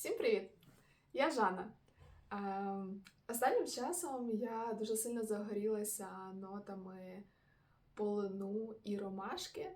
Всім привіт! Я Жанна. Ем, Останнім часом я дуже сильно загорілася нотами полину і ромашки.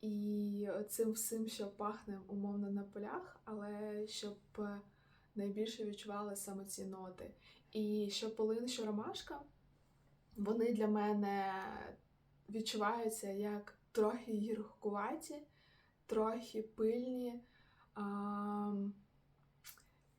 І цим всім, що пахне умовно на полях, але щоб найбільше відчували саме ці ноти. І що полин, що ромашка, вони для мене відчуваються як трохи гіркуваті, трохи пильні.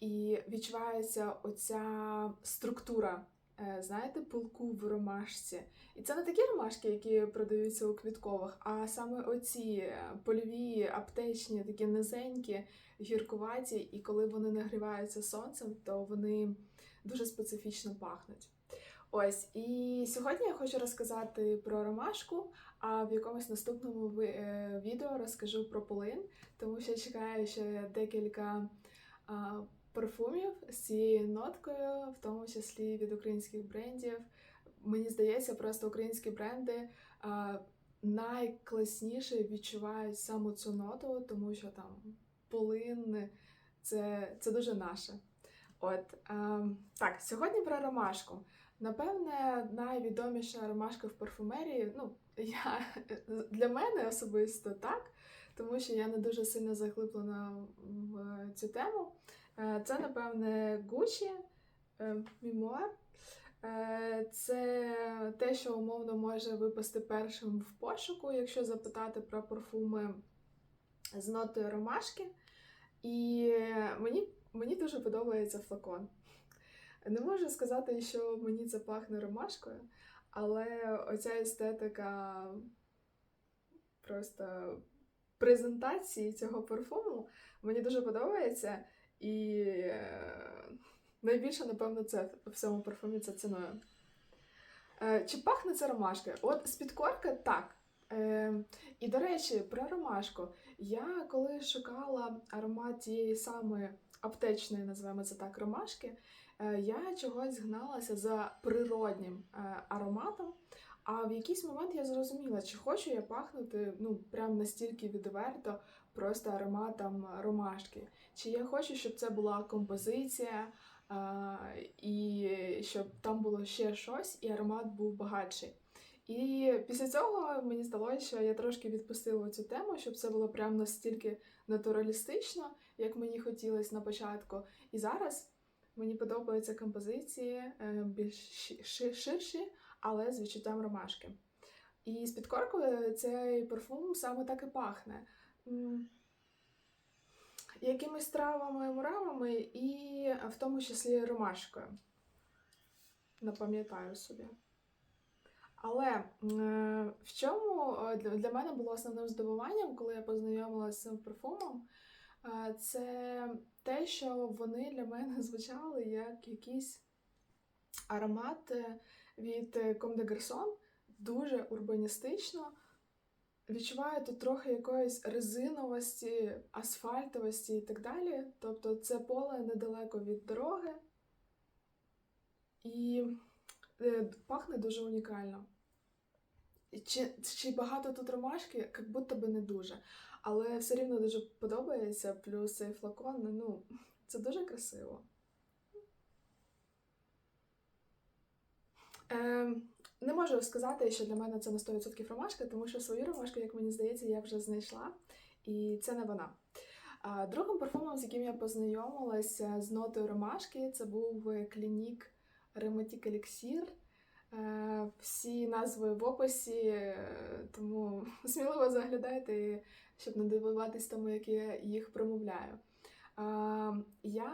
І відчувається оця структура, е, знаєте, пилку в ромашці. І це не такі ромашки, які продаються у квіткових, а саме оці е, польові, аптечні, такі низенькі, гіркуваті, і коли вони нагріваються сонцем, то вони дуже специфічно пахнуть. Ось, і сьогодні я хочу розказати про ромашку, а в якомусь наступному е, відео розкажу про полин, тому що чекаю ще декілька парфумів з цією ноткою, в тому числі від українських брендів. Мені здається, просто українські бренди а, найкласніше відчувають саме цю ноту, тому що там полин це, це дуже наше. От а, так, сьогодні про ромашку. Напевне, найвідоміша ромашка в парфумерії. Ну, я для мене особисто так, тому що я не дуже сильно заглиблена в цю тему. Е, Це, напевне, Gucci е, Memoir. Е, Це те, що умовно може випасти першим в пошуку, якщо запитати про парфуми з нотою ромашки. І мені, мені дуже подобається флакон. Не можу сказати, що мені це пахне ромашкою, але оця естетика просто презентації цього парфуму мені дуже подобається. І е, найбільше, напевно, це в цьому парфумі це ціною. Е, Чи пахне це ромашкою? От з підкорки так. Е, і до речі, про ромашку. Я коли шукала аромат тієї самої аптечної, називаємо це так, ромашки, е, я чогось гналася за природнім е, ароматом. А в якийсь момент я зрозуміла, чи хочу я пахнути ну, прям настільки відверто просто ароматом ромашки. Чи я хочу, щоб це була композиція, а, і щоб там було ще щось, і аромат був багатший. І після цього мені здалося, що я трошки відпустила цю тему, щоб це було прям настільки натуралістично, як мені хотілося на початку. І зараз мені подобаються композиції е, більш ши- ширші, але з відчуттям ромашки. І з підкоркою цей парфум саме так і пахне. Якимись травами, муравами і в тому числі ромашкою. Напам'ятаю собі. Але е, в чому е, для мене було основним здивуванням, коли я познайомилася з цим парфумом, е, це те, що вони для мене звучали як якийсь аромат від е, Comme des Garçons, дуже урбаністично. Відчуваю тут трохи якоїсь резиновості, асфальтовості і так далі. Тобто це поле недалеко від дороги. І е, пахне дуже унікально. Чи, чи багато тут ромашки, як будто би не дуже. Але все рівно дуже подобається. Плюс цей флакон, ну, це дуже красиво. Е, не можу сказати, що для мене це на 100% ромашка, тому що свою ромашку, як мені здається, я вже знайшла, і це не вона. А другим парфумом, з яким я познайомилася з нотою ромашки, це був Клінік Ароматик Еліксір. Е, Всі назви в описі, е, тому сміливо заглядайте, щоб не дивуватись тому, як я їх промовляю. Я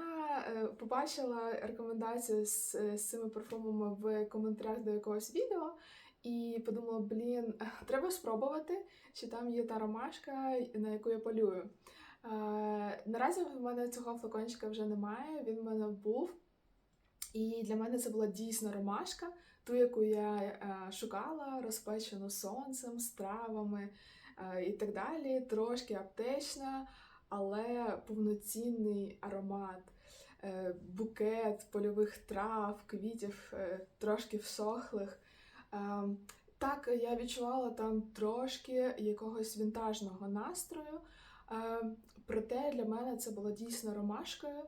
е, побачила рекомендацію з, з цими парфумами в коментарях до якогось відео і подумала: блін, треба спробувати, чи там є та ромашка, на яку я полюю. А, Наразі в мене цього флакончика вже немає, він в мене був. І для мене це була дійсно ромашка, ту, яку я е, шукала, розпечену сонцем, з травами е, і так далі, трошки аптечна але повноцінний аромат, е, букет польових трав, квітів, е, трошки всохлих. Е, Так, я відчувала там трошки якогось вінтажного настрою. Е, проте для мене це було дійсно ромашкою,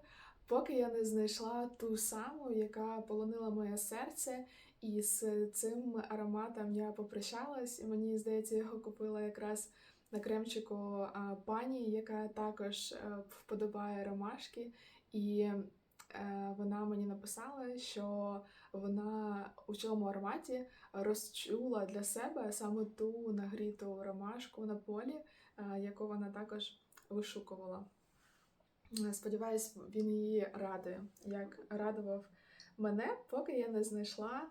поки я не знайшла ту саму, яка полонила моє серце. І з цим ароматом я попрощалась, і мені здається, його купила якраз на кремчику пані, яка також е, вподобає ромашки. І е, вона мені написала, що вона у цьому ароматі розчула для себе саме ту нагріту ромашку на полі, е, яку вона також вишукувала. Сподіваюсь, він її радує, як радував мене, поки я не знайшла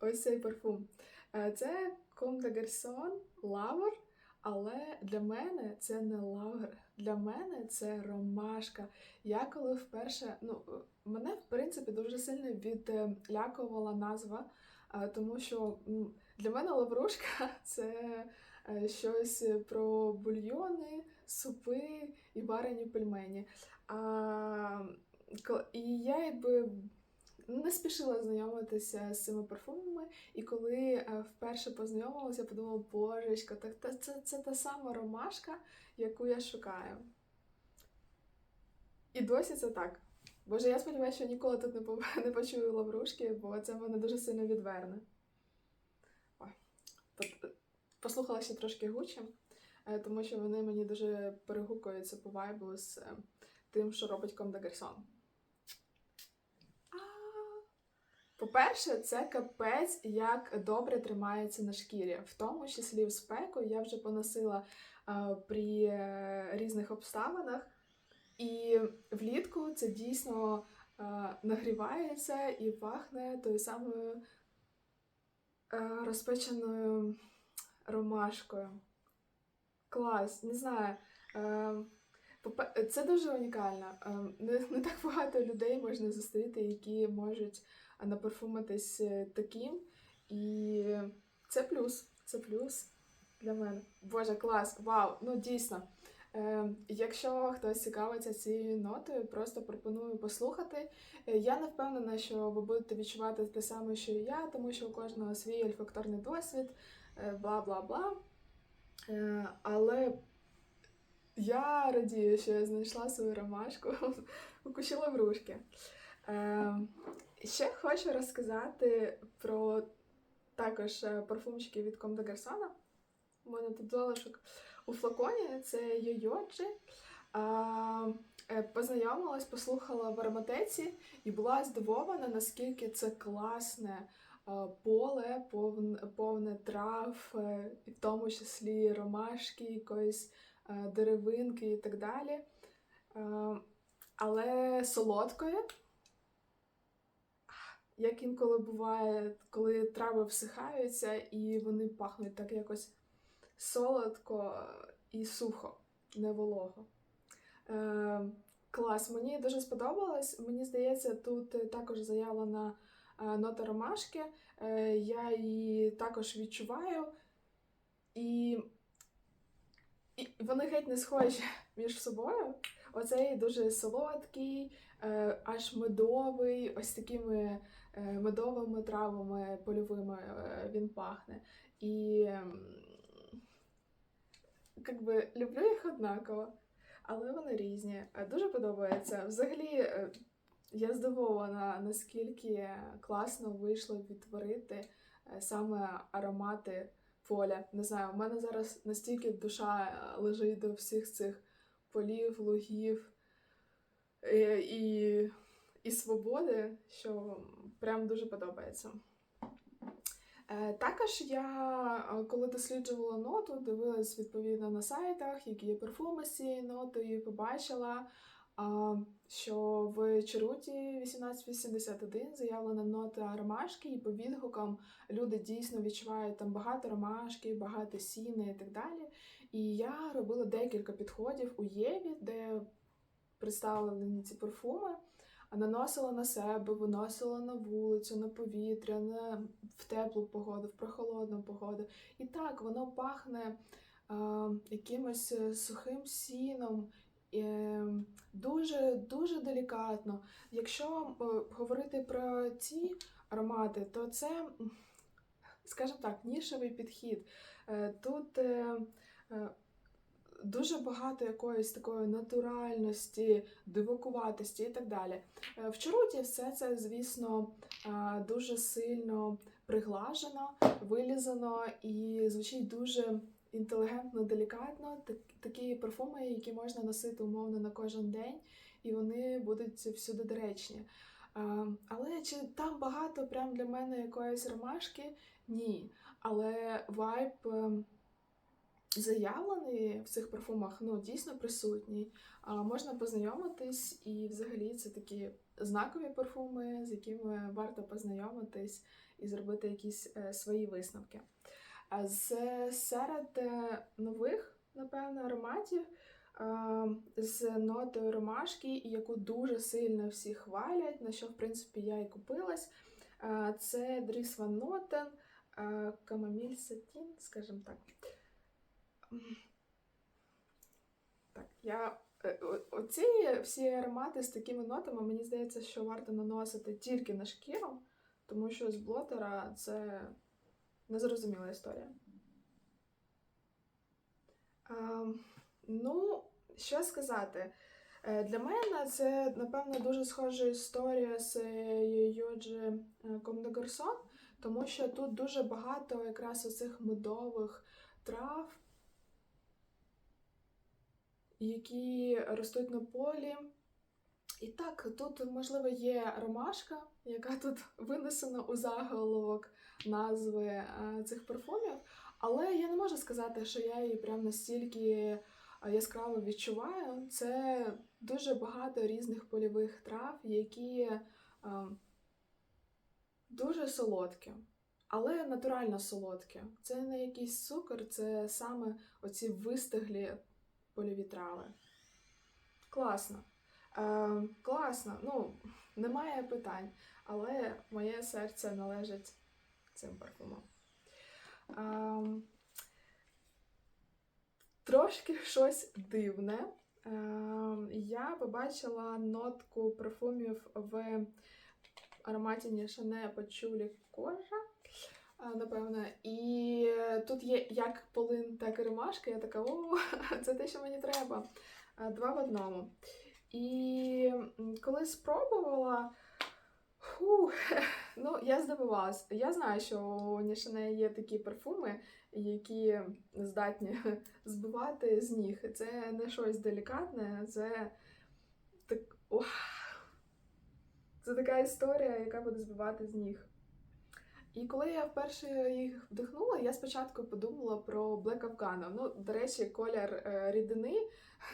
ось цей парфум. Це Comme de Garçon Lover, але для мене це не лавр. Для мене це ромашка. Я коли вперше, ну, мене в принципі дуже сильно відлякувала назва, тому що для мене лаврушка це е, щось про бульйони, супи і варені пельмені. А, і я якби не спішила знайомитися з цими парфумами, і коли е, вперше познайомилася, подумала, божечко, так та це, це та сама ромашка, яку я шукаю. І досі це так. Боже, я сподіваюся, що ніколи тут не, по- не почую лаврушки, бо це мене дуже сильно відверне. Ой. Послухала ще трошки Гучі, е, тому що вони мені дуже перегукуються по вайбу з е, тим, що робить Comme des Garçons. А. По-перше, це капець, як добре тримається на шкірі. В тому числі в спеку я вже поносила е, при е, різних обставинах. І влітку це дійсно е, нагрівається і пахне тою самою е, розпеченою ромашкою. Клас, не знаю. Е, це дуже унікально. Не так багато людей можна зустріти, які можуть напарфумитись е, таким. І це плюс. Це плюс для мене. Боже, клас! Вау! Ну дійсно. Е, якщо хтось цікавиться цією нотою, просто пропоную послухати. Е, я не впевнена, що ви будете відчувати те саме, що і я, тому що у кожного свій ольфакторний досвід, бла бла бла. Але я радію, що я знайшла свою ромашку у кущі лаврушки. Е, ще хочу розказати про також е, парфумчики від Comme des Garçons. У мене тут залишок у флаконі це Йойоджі. Е, Познайомилась, послухала в ароматеці і була здивована, наскільки це класне поле, повне, повне трав, е, в тому числі ромашки, якоїсь е, деревинки і так далі. Е, Але солодкою. Як інколи буває, коли трави всихаються і вони пахнуть так якось солодко і сухо, не волого. Е, клас, мені дуже сподобалось. Мені здається, тут також заявлена е, нота ромашки. Е, я її також відчуваю. І, і вони геть не схожі між собою. Оцей дуже солодкий, е, аж медовий, ось такими е, медовими травами польовими е, він пахне. І как би люблю їх однаково, але вони різні. Дуже подобається. Взагалі, я здивована, наскільки класно вийшло відтворити саме аромати поля. Не знаю, у мене зараз настільки душа лежить до всіх цих полів, лугів е, і, і свободи, що прям дуже подобається. Е, Також я, е, коли досліджувала ноту, дивилась відповідно на сайтах, які є парфуми з цією нотою, і побачила, що в Черуті 1881 заявлена нота ромашки, і по відгукам люди дійсно відчувають там багато ромашки, багато сіни і так далі. І я робила декілька підходів у Єві, де представлені ці парфуми наносила на себе, виносила на вулицю, на повітря, на, в теплу погоду, в прохолодну погоду. І так, воно пахне а, якимось е, сухим сіном. е, Дуже дуже делікатно. Якщо е, говорити про ці аромати, то це, скажімо так, нішевий підхід. Е, Тут е, е, дуже багато якоїсь такої натуральності, дивакуватості і так далі. Е, В чаруті все це, звісно, е, дуже сильно приглажено, вилізано і звучить дуже інтелігентно, делікатно. Такі парфуми, які можна носити умовно на кожен день, і вони будуть всюди доречні. Е, Але чи там багато прям для мене якоїсь ромашки? Ні. Але вайб ем, заявлений в цих парфумах ну, дійсно присутній. А, можна познайомитись, і взагалі це такі знакові парфуми, з якими варто познайомитись і зробити якісь е, свої висновки. З серед е, нових, напевно, ароматів. З нотою ромашки, яку дуже сильно всі хвалять, на що, в принципі, я і купилась. Це Дріс Ван Нотен, Камаміль Сатін, скажімо так. Так, я е, оці всі аромати з такими нотами, мені здається, що варто наносити тільки на шкіру, тому що з блотера це незрозуміла історія. Ем, ну, що сказати? Е, Для мене це, напевно, дуже схожа історія з Йоджі Comme de тому що тут дуже багато якраз оцих медових трав, які ростуть на полі. І так, тут, можливо, є ромашка, яка тут винесена у заголовок назви е, цих парфумів, але я не можу сказати, що я її прям настільки е, яскраво відчуваю. Це дуже багато різних польових трав, які е, дуже солодкі, але натурально солодкі. Це не якийсь цукор, це саме оці вистиглі польові. Класно. Е, класно, ну, немає питань, але моє серце належить цим парфумам. Е, трошки щось дивне. Е, я побачила нотку парфумів в ароматі Нішане Пачулі кожа. Е, Напевно, і тут є як полин, так і ромашка. Я така, о, це те, що мені треба. Е, Два в одному. І коли спробувала, фу, ну, я здивувалась. Я знаю, що у Нішане є такі парфуми, які здатні збивати з ніг. Це не щось делікатне, це так. Ох, це така історія, яка буде збивати з ніг. І коли я вперше їх вдихнула, я спочатку подумала про Black Afghano. Ну, до речі, колір е, рідини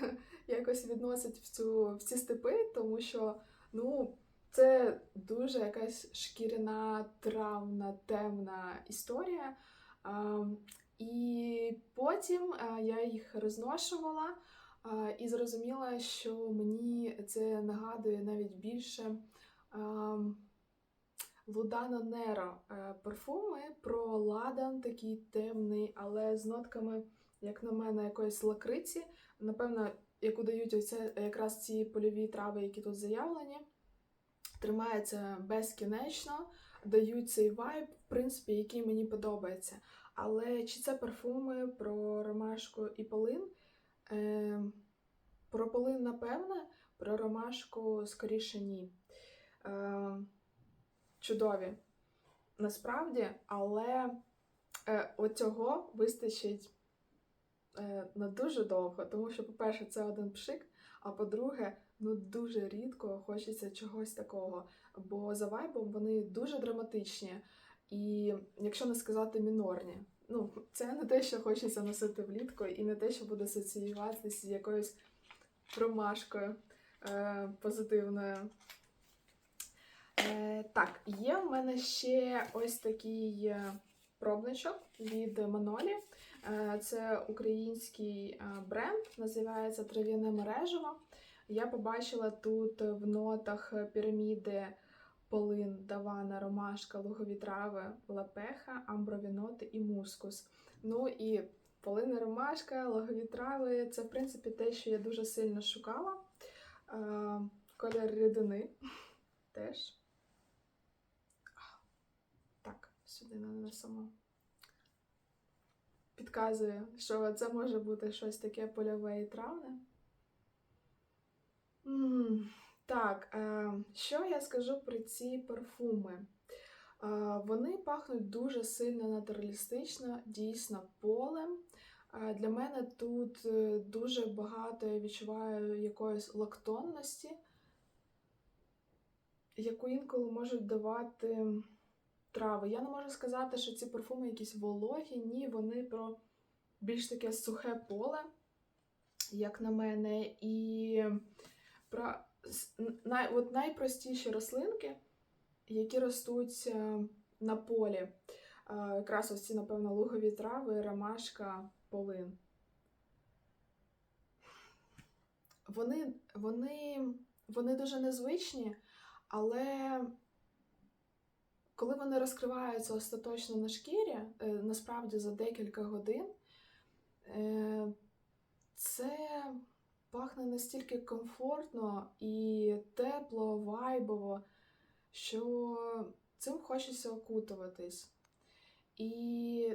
якось відносить в, цю, в ці степи, тому що ну, це дуже якась шкіряна, травна, темна історія. І потім я їх розношувала і зрозуміла, що мені це нагадує навіть більше. А, Лудано Неро е, парфуми про ладан, такий темний, але з нотками, як на мене, якоїсь лакриці. Напевно, яку дають оце, якраз ці польові трави, які тут заявлені. Тримається безкінечно, дають цей вайб, в принципі, який мені подобається. Але чи це парфуми про ромашку і полин? Е, про полин, напевне, про ромашку скоріше ні. Е, чудові насправді, але е, оцього вистачить е, на дуже довго, тому що, по-перше, це один пшик, а по-друге, ну дуже рідко хочеться чогось такого. Бо за вайбом вони дуже драматичні і, якщо не сказати, мінорні. Ну, це не те, що хочеться носити влітку, і не те, що буде асоціюватися з якоюсь промашкою е, позитивною. Е, так, є в мене ще ось такий е, пробничок від Манолі. Е, це український бренд, називається Трав'яне мережево. Я побачила тут в нотах піраміди полин, давана, ромашка, лугові трави, лапеха, амброві ноти і мускус. Ну і полин, ромашка, лугові трави це, в принципі, те, що я дуже сильно шукала. Колір рідини теж. Сюди нанесемо. підказує, що це може бути щось таке польове і травне. Так, е, що я скажу про ці парфуми? Е, Вони пахнуть дуже сильно натуралістично, дійсно полем. Е, Для мене тут дуже багато я відчуваю якоїсь лактонності, яку інколи можуть давати трави. Я не можу сказати, що ці парфуми якісь вологі, ні, вони про більш таке сухе поле, як на мене, і про най, от найпростіші рослинки, які ростуть е, на полі. Е, Якраз ось ці, напевно, лугові трави, ромашка, полин. Вони, вони, вони дуже незвичні, але коли вони розкриваються остаточно на шкірі, е, насправді за декілька годин, е, це пахне настільки комфортно і тепло, вайбово, що цим хочеться окутуватись. І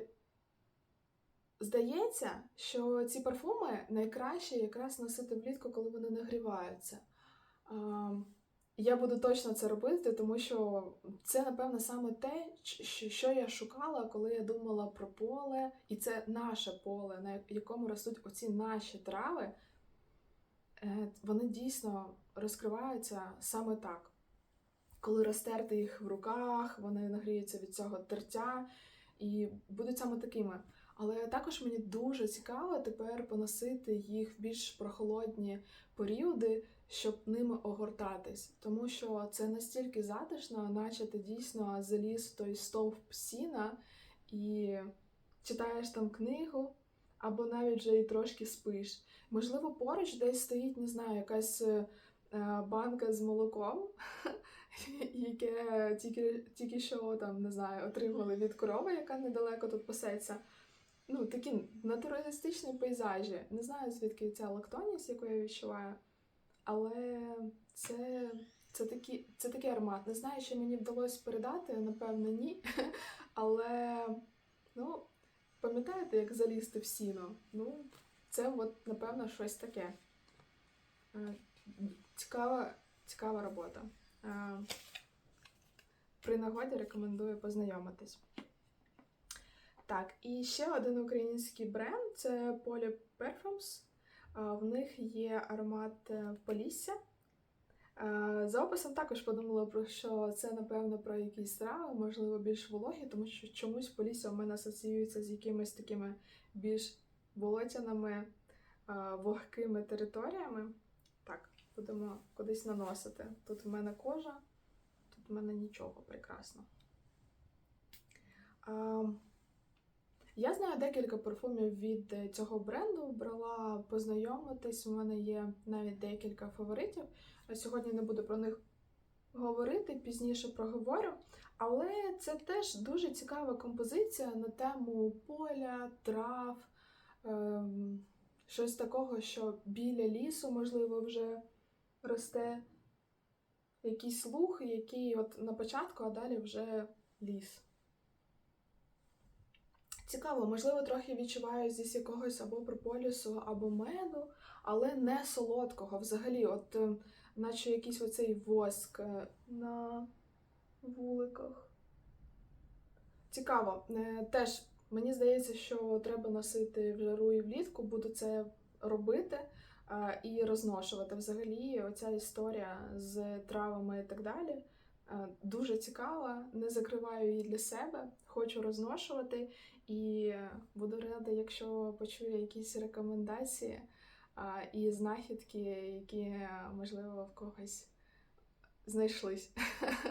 здається, що ці парфуми найкраще якраз носити влітку, коли вони нагріваються. Я буду точно це робити, тому що це, напевно, саме те, що я шукала, коли я думала про поле, і це наше поле, на якому ростуть оці наші трави. Е, Вони дійсно розкриваються саме так. Коли розтерти їх в руках, вони нагріються від цього тертя і будуть саме такими. Але також мені дуже цікаво тепер поносити їх в більш прохолодні періоди, щоб ними огортатись. Тому що це настільки затишно, наче ти дійсно заліз в той стовп сіна і читаєш там книгу, або навіть вже і трошки спиш. Можливо, поруч десь стоїть, не знаю, якась е, банка з молоком, яке тільки, тільки що там, не знаю, отримали від корови, яка недалеко тут пасеться. Ну, такі натуралістичні пейзажі. Не знаю, звідки ця лактоність, яку я відчуваю, але це, це, такі, це такий аромат. Не знаю, чи мені вдалося передати, напевно, ні. Але, ну, пам'ятаєте, як залізти в сіно? Ну, це от, напевно, щось таке. Е, Цікава, цікава робота. Е, При нагоді рекомендую познайомитись. Так, і ще один український бренд це Poly Perfumes. В них є аромат е, Полісся. За описом також подумала про що це, напевно, про якісь трави, можливо, більш вологі, тому що чомусь Полісся у мене асоціюється з якимись такими більш болотяними, вогкими територіями. Так, будемо кудись наносити. Тут в мене кожа, тут в мене нічого прекрасно. Я знаю декілька парфумів від е, цього бренду. Брала познайомитись. У мене є навіть декілька фаворитів. Сьогодні не буду про них говорити, пізніше проговорю. Але це теж дуже цікава композиція на тему поля, трав, ем, щось такого, що біля лісу, можливо, вже росте якийсь луг, який от на початку, а далі вже ліс. Цікаво, можливо, трохи відчуваю здесь якогось або прополісу, або меду, але не солодкого. Взагалі, от е, наче якийсь оцей воск е, на вуликах. Цікаво. Е, Теж мені здається, що треба носити в жару і влітку, буду це робити і розношувати. Взагалі, оця історія з травами і так далі. Е, Дуже цікава, не закриваю її для себе, хочу розношувати і буду рада, якщо почую якісь рекомендації і знахідки, які, можливо, в когось знайшлись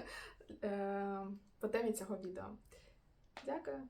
е, по темі цього відео. Дякую!